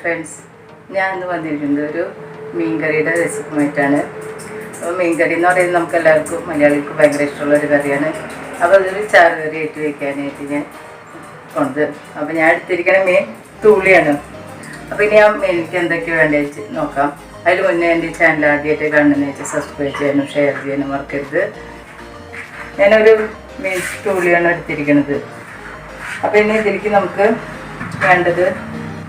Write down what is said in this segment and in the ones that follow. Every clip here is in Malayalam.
ഫ്രണ്ട്സ് ഞാൻ ഇന്ന് വന്നിരിക്കുന്നത് ഒരു മീൻകറിയുടെ റെസിപ്പിയുമായിട്ടാണ് അപ്പോൾ മീൻകറി എന്ന് പറയുന്നത് നമുക്ക് എല്ലാവർക്കും മലയാളിക്ക് ഭയങ്കര ഇഷ്ടമുള്ള ഒരു കറിയാണ്. അപ്പോൾ അതൊരു ചാറ് കറി ആയിട്ട് വെക്കാനായിട്ട് ഞാൻ കൊണ്ട് അപ്പോൾ ഞാൻ എടുത്തിരിക്കുന്ന മീൻ തൂളിയാണ് അപ്പോൾ ഇനി ആ മീനിക്ക് എന്തൊക്കെ വേണ്ടത് നോക്കാം. അതിന് മുന്നേ എന്റെ ചാനൽ ആദ്യമായിട്ട് കാണുന്നതെന്ന് വെച്ചാൽ സബ്സ്ക്രൈബ് ചെയ്യാനും ഷെയർ ചെയ്യാനും മറക്കരുത്. ഞാനൊരു മീൻ തൂളിയാണ് എടുത്തിരിക്കുന്നത് അപ്പോൾ ഇനി ഇതിലേക്ക് നമുക്ക് വേണ്ടത്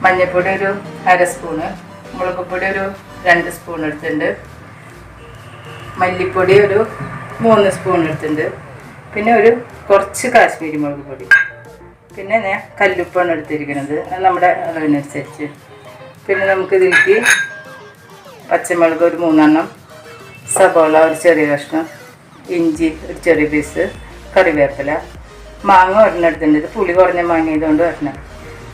മഞ്ഞൾപ്പൊടി ഒരു അര സ്പൂണ് മുളക് പൊടി ഒരു രണ്ട് സ്പൂൺ എടുത്തിട്ടുണ്ട്. മല്ലിപ്പൊടി ഒരു മൂന്ന് സ്പൂൺ എടുത്തിട്ടുണ്ട്. പിന്നെ ഒരു കുറച്ച് കാശ്മീരി മുളക് പൊടി. പിന്നെ ഞാൻ കല്ലുപ്പാണ് എടുത്തിരിക്കുന്നത്. അത് നമ്മുടെ അളവിനനുസരിച്ച്. പിന്നെ നമുക്ക് ഇതിലേക്ക് പച്ചമുളക് ഒരു മൂന്നെണ്ണം സബോള ഒരു ചെറിയ കഷ്ണം ഇഞ്ചി ഒരു ചെറിയ പീസ് കറിവേപ്പില മാങ്ങ ഒരെണ്ണം എടുത്തിട്ടുണ്ട്. ഇത് പുളി കുറഞ്ഞ മാങ്ങ ഇതുകൊണ്ട് വരണം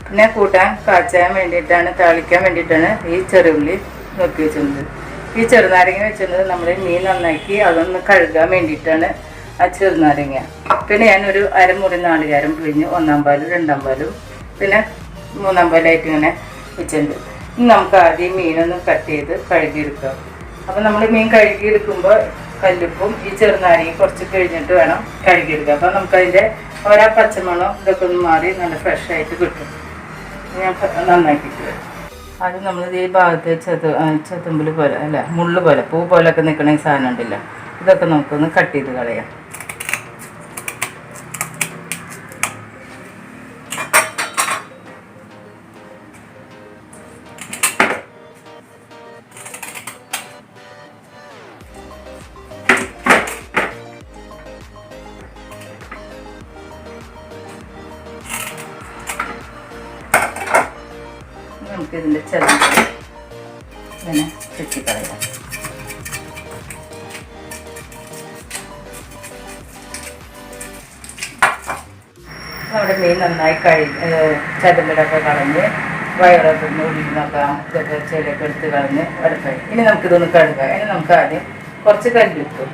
പിന്നെ കൂട്ടാൻ കാച്ചാൻ വേണ്ടിയിട്ടാണ് താളിക്കാൻ വേണ്ടിയിട്ടാണ് ഈ ചെറുള്ളി നോക്കി വെച്ചിരുന്നത്. ഈ ചെറുനാരങ്ങ വെച്ചിരുന്നത് നമ്മൾ മീൻ നന്നാക്കി അതൊന്ന് കഴുകാൻ വേണ്ടിയിട്ടാണ് ആ ചെറുനാരങ്ങ. പിന്നെ ഞാനൊരു അരമുറി നാളികാരം പിഴിഞ്ഞ് ഒന്നാം പാലും രണ്ടാം പാലും പിന്നെ മൂന്നാം പാലായിട്ട് ഇങ്ങനെ വെച്ചിട്ടുണ്ട്. ഇനി നമുക്ക് ആദ്യം മീനൊന്ന് കട്ട് ചെയ്ത് കഴുകിയെടുക്കാം. അപ്പം നമ്മൾ മീൻ കഴുകിയെടുക്കുമ്പോൾ കല്ലുപ്പും ഈ ചെറുനാരങ്ങ കുറച്ച് കഴിഞ്ഞിട്ട് വേണം കഴുകിയെടുക്കുക അപ്പം നമുക്കതിന്റെ ഓരോ പച്ചമണോ ഇതൊക്കെ ഒന്ന് മാറി നല്ല ഫ്രഷ് ആയിട്ട് കിട്ടും. അത് നമ്മൾ ഈ ഭാഗത്ത് ചെതു ചെത്തുമ്പിൽ പോലെ അല്ല മുള്ളു പോലെ പൂ പോലൊക്കെ നിൽക്കണ സാധനം ഉണ്ടല്ലോ. ഇതൊക്കെ നമുക്കൊന്ന് കട്ട് ചെയ്ത് കളയാം. ഇനി നമുക്കിതിന്റെ ചെറുത് ഇങ്ങനെ ചുറ്റിക്കളയാം നമ്മുടെ മീൻ നന്നായി കഴി ചതുമ്പിലൊക്കെ കളഞ്ഞ് വയറൊക്കെ ഒന്ന് ഉള്ളിന്നൊക്കെ ഇതൊക്കെ ചെടിയൊക്കെ എടുത്ത് കളഞ്ഞ് അടുപ്പായി. ഇനി നമുക്കിതൊന്ന് കഴുകാം. ഇനി നമുക്ക് ആദ്യം കുറച്ച് കല്ലിട്ടു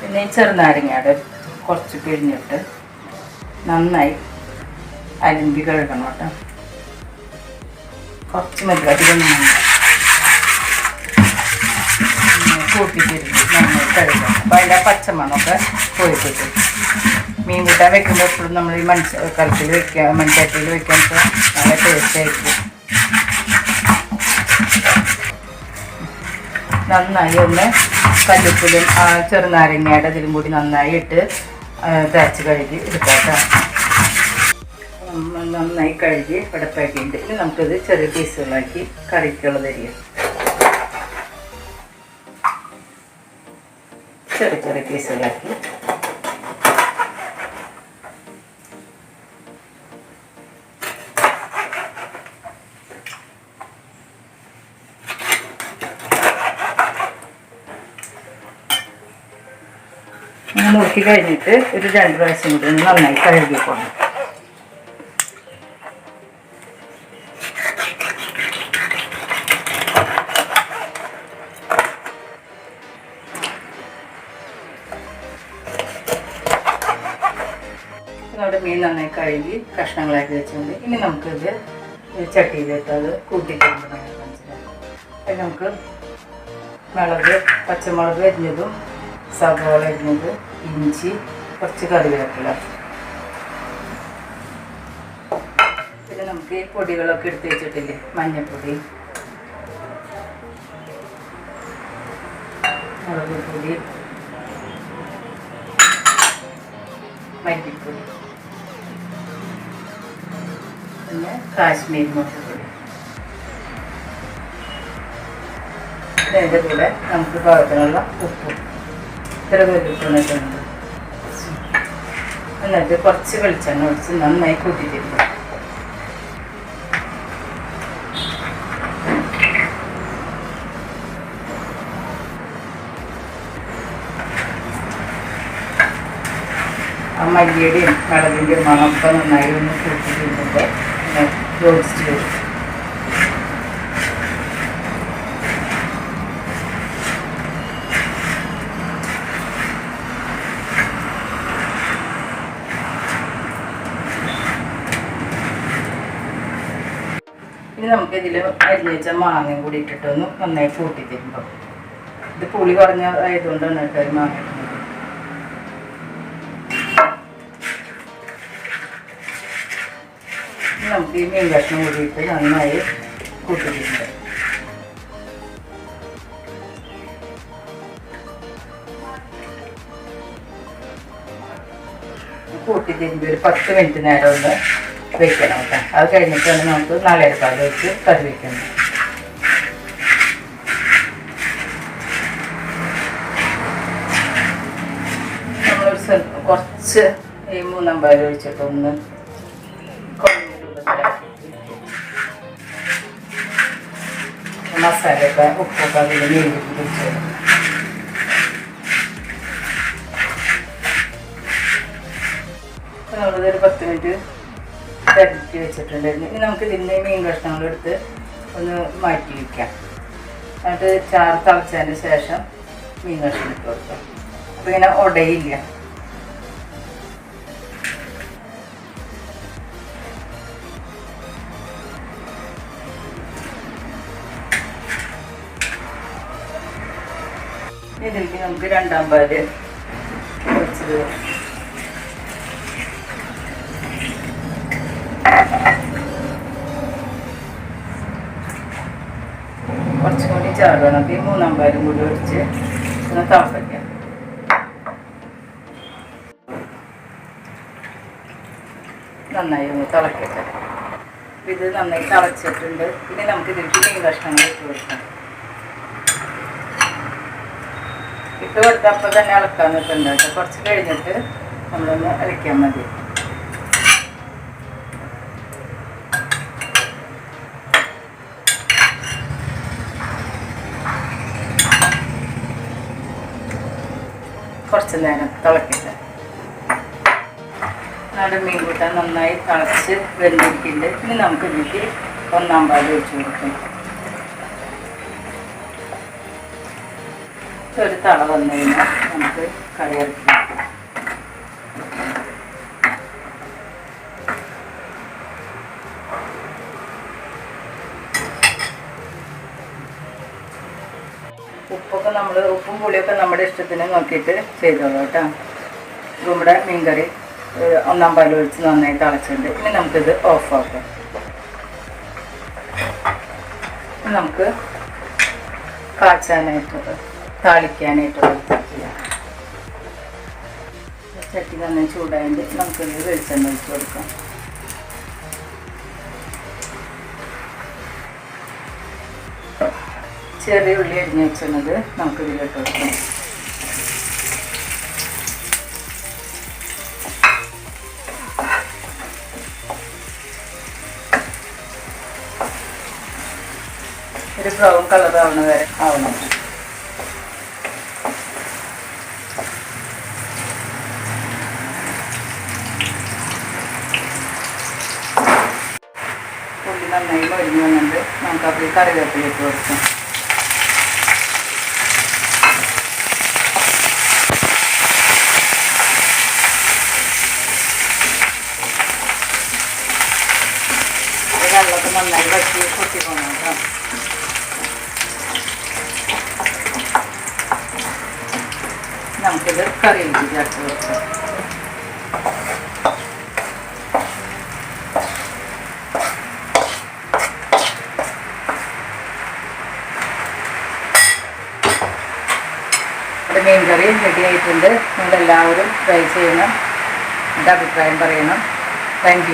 പിന്നെ ചെറുനാരങ്ങയുടെ കുറച്ച് പിഴിഞ്ഞിട്ട് നന്നായി അലിമ്പി കഴുകണം കേട്ടോ. കുറച്ച് മതി അധികം കൂട്ടിത്തിരിഞ്ഞ് നന്നായി കഴുകണം മീൻ കൂട്ടാൻ വെക്കുമ്പോൾ എപ്പോഴും നമ്മൾ ഈ മൺസ കലത്തിൽ വെക്കുക മൺചട്ടിയിൽ വെക്കാൻ നല്ല ടേസ്റ്റ് ആയിരിക്കും. നന്നായി ഒന്ന് കല്ലുപ്പിലും ചെറുനാരങ്ങയുടെ ഇതിലും കൂടി നന്നായി ഇട്ട് തേച്ച് കഴുകി എടുക്കാം കേട്ടോ. നന്നായി കഴുകി വെടപ്പാക്കിയിട്ടുണ്ട് ഇനി നമുക്കത് ചെറിയ പീസുകളാക്കി കറിക്കുള്ള അരിയാം ചെറിയ ചെറിയ പീസുകളാക്കി. നോക്കി കഴിഞ്ഞിട്ട് ഒരു രണ്ട് പ്രാവശ്യം കൂടി നന്നായി കഴുകിക്കോണം നമ്മുടെ മീൻ നന്നായി കഴുകി കഷ്ണങ്ങളാക്കി വെച്ചിട്ടുണ്ട് ഇനി നമുക്കിത് ചട്ടിയിലിട്ട് അത് കൂട്ടിക്കൊണ്ട് മനസ്സിലാക്കാം. നമുക്ക് മുളക് പച്ചമുളക് അരിഞ്ഞതും സവോള അരിഞ്ഞത് ഇഞ്ചി കുറച്ച് കറിവേപ്പില. പിന്നെ നമുക്ക് ഈ പൊടികളൊക്കെ എടുത്ത് വെച്ചിട്ടില്ലേ മഞ്ഞൾപ്പൊടി മുളക് പൊടി. മല്ലിപ്പൊടി. പിന്നെ കാശ്മീരി മുളക് പൊടി പിന്നെ കൂടെ നമുക്ക് പാകത്തിനുള്ള ഉപ്പും. ഇത്ര വെല്ലുപ്പിണിട്ടുണ്ട് എന്നിട്ട് കുറച്ച് വെളിച്ചെണ്ണ ഒഴിച്ച് നന്നായി കൂട്ടിട്ടു ആ മല്ലിയുടെയും മുളകിന്റെയും മണമൊക്കെ നന്നായി ഒന്ന് കൂട്ടി Rhodes deal. ഇനി നമുക്ക് ഇതിൽ അരിഞ്ഞ് മാങ്ങയും കൂടി ഇട്ടിട്ടൊന്ന് നന്നായി കൂട്ടി തരുമ്പോൾ ഇത് പുളി കുറഞ്ഞ ആയതുകൊണ്ടാണ് കേട്ടോ മാങ്ങ മീൻ കഷ്ണം കൂടിയിട്ട് നന്നായി കൂട്ടിയിട്ടുണ്ട് കൂട്ടി തിരുമ്പി ഒരു പത്ത് മിനിറ്റ് നേരം ഒന്ന് വെക്കണം കേട്ടോ. അത് കഴിഞ്ഞിട്ടാണ് നമുക്ക് നാളേരപ്പാൽ വെച്ച് കറി നമ്മളൊരു കുറച്ച് ഈ മൂന്നാം പാൽ ഒഴിച്ചിട്ടൊന്ന് മസാലയൊക്കെ ഉപ്പൊക്കെ അതിൽ നീര് പിടിച്ച് കൊടുക്കണം നമ്മളതൊരു പത്ത് മിനിറ്റ് കരുത്തി വെച്ചിട്ടുണ്ടായിരുന്നു ഇനി നമുക്ക് ഇതിന്റെ മീൻ കഷ്ണങ്ങൾ എടുത്ത് ഒന്ന് മാറ്റി വയ്ക്കാം എന്നിട്ട് ചാർ ശേഷം മീൻ കഷ്ണം ഇട്ട് കൊടുക്കാം. അപ്പോൾ ഇങ്ങനെ ഉടയില്ല ഇതിലേക്ക് നമുക്ക് രണ്ടാം പാൽ ഒഴിച്ചത് കുറച്ചും കൂടി അപ്പോൾ ഈ മൂന്നാം പാലും കൂടി ഒഴിച്ച് ഒന്ന് തിളപ്പിക്കാം. നന്നായി ഒന്ന് തിളക്കട്ടെ. ഇത് നന്നായി തിളച്ചിട്ടുണ്ട്. ഇനി നമുക്ക് ഇതിലേക്ക് മീൻ കഷ്ണങ്ങൾ ഇട്ട് കൊടുക്കാം. ഇട്ട് കൊടുത്ത് അപ്പോൾ തന്നെ ഇളക്കാൻ നിൽക്കുന്നുണ്ട് കേട്ടോ. കുറച്ച് കഴിഞ്ഞിട്ട് നമ്മളൊന്ന് ഇളക്കിയാൽ മതി. കുറച്ച് നേരം തിളക്കട്ടെ. നമ്മുടെ മീൻ കൂട്ടാൻ നന്നായി തിളച്ച് വെന്തിരിക്കുന്നുണ്ട്. ഇനി നമുക്ക് ഇതിലേക്ക് ഒന്നാം പാൽ ഒഴിച്ച് കൊടുക്കാം ഒരു തള വന്നു കഴിഞ്ഞാൽ നമുക്ക് കറി ഇറക്കി. ഉപ്പൊക്കെ നമ്മൾ ഉപ്പും പുളിയൊക്കെ നമ്മുടെ ഇഷ്ടത്തിന് നോക്കിയിട്ട് ചെയ്തോളൂ കേട്ടോ. നമ്മുടെ മീൻകറി ഒന്നാം പാൽ ഒഴിച്ച് നന്നായി തിളച്ചിട്ടുണ്ട് ഇനി നമുക്കിത് ഓഫാക്കാം നമുക്ക് കാച്ചാനായിട്ട് താളിക്കാനായിട്ട് ചെയ്യാം ചട്ടി നന്നായി ചൂടായതിന്റെ നമുക്കിത് വെളിച്ചെണ്ണ ഒഴിച്ച് കൊടുക്കാം. ചെറിയ ഉള്ളി അരിഞ്ഞ് വെച്ചത് നമുക്ക് ഇതിലിട്ട് കൊടുക്കാം. ഒരു ബ്രൗൺ കളർ ആവണ വരെ ആവണം നന്നായി മൊരിഞ്ഞ് വന്നിട്ട് നമുക്ക് അതിൽ കറിവേപ്പില ഇട്ട് കൊടുക്കാം. വെള്ളമൊക്കെ നന്നായി വറ്റി പൊട്ടി പോകണം കേട്ടോ. നമുക്കിത് കറിയിലേക്ക് ചേർത്ത് വെക്കാം ഇവിടെ മീൻ റെഡി ആയിട്ടുണ്ട്. നിങ്ങളെല്ലാവരും ട്രൈ ചെയ്യണം. എന്റെ അഭിപ്രായം പറയണം. താങ്ക്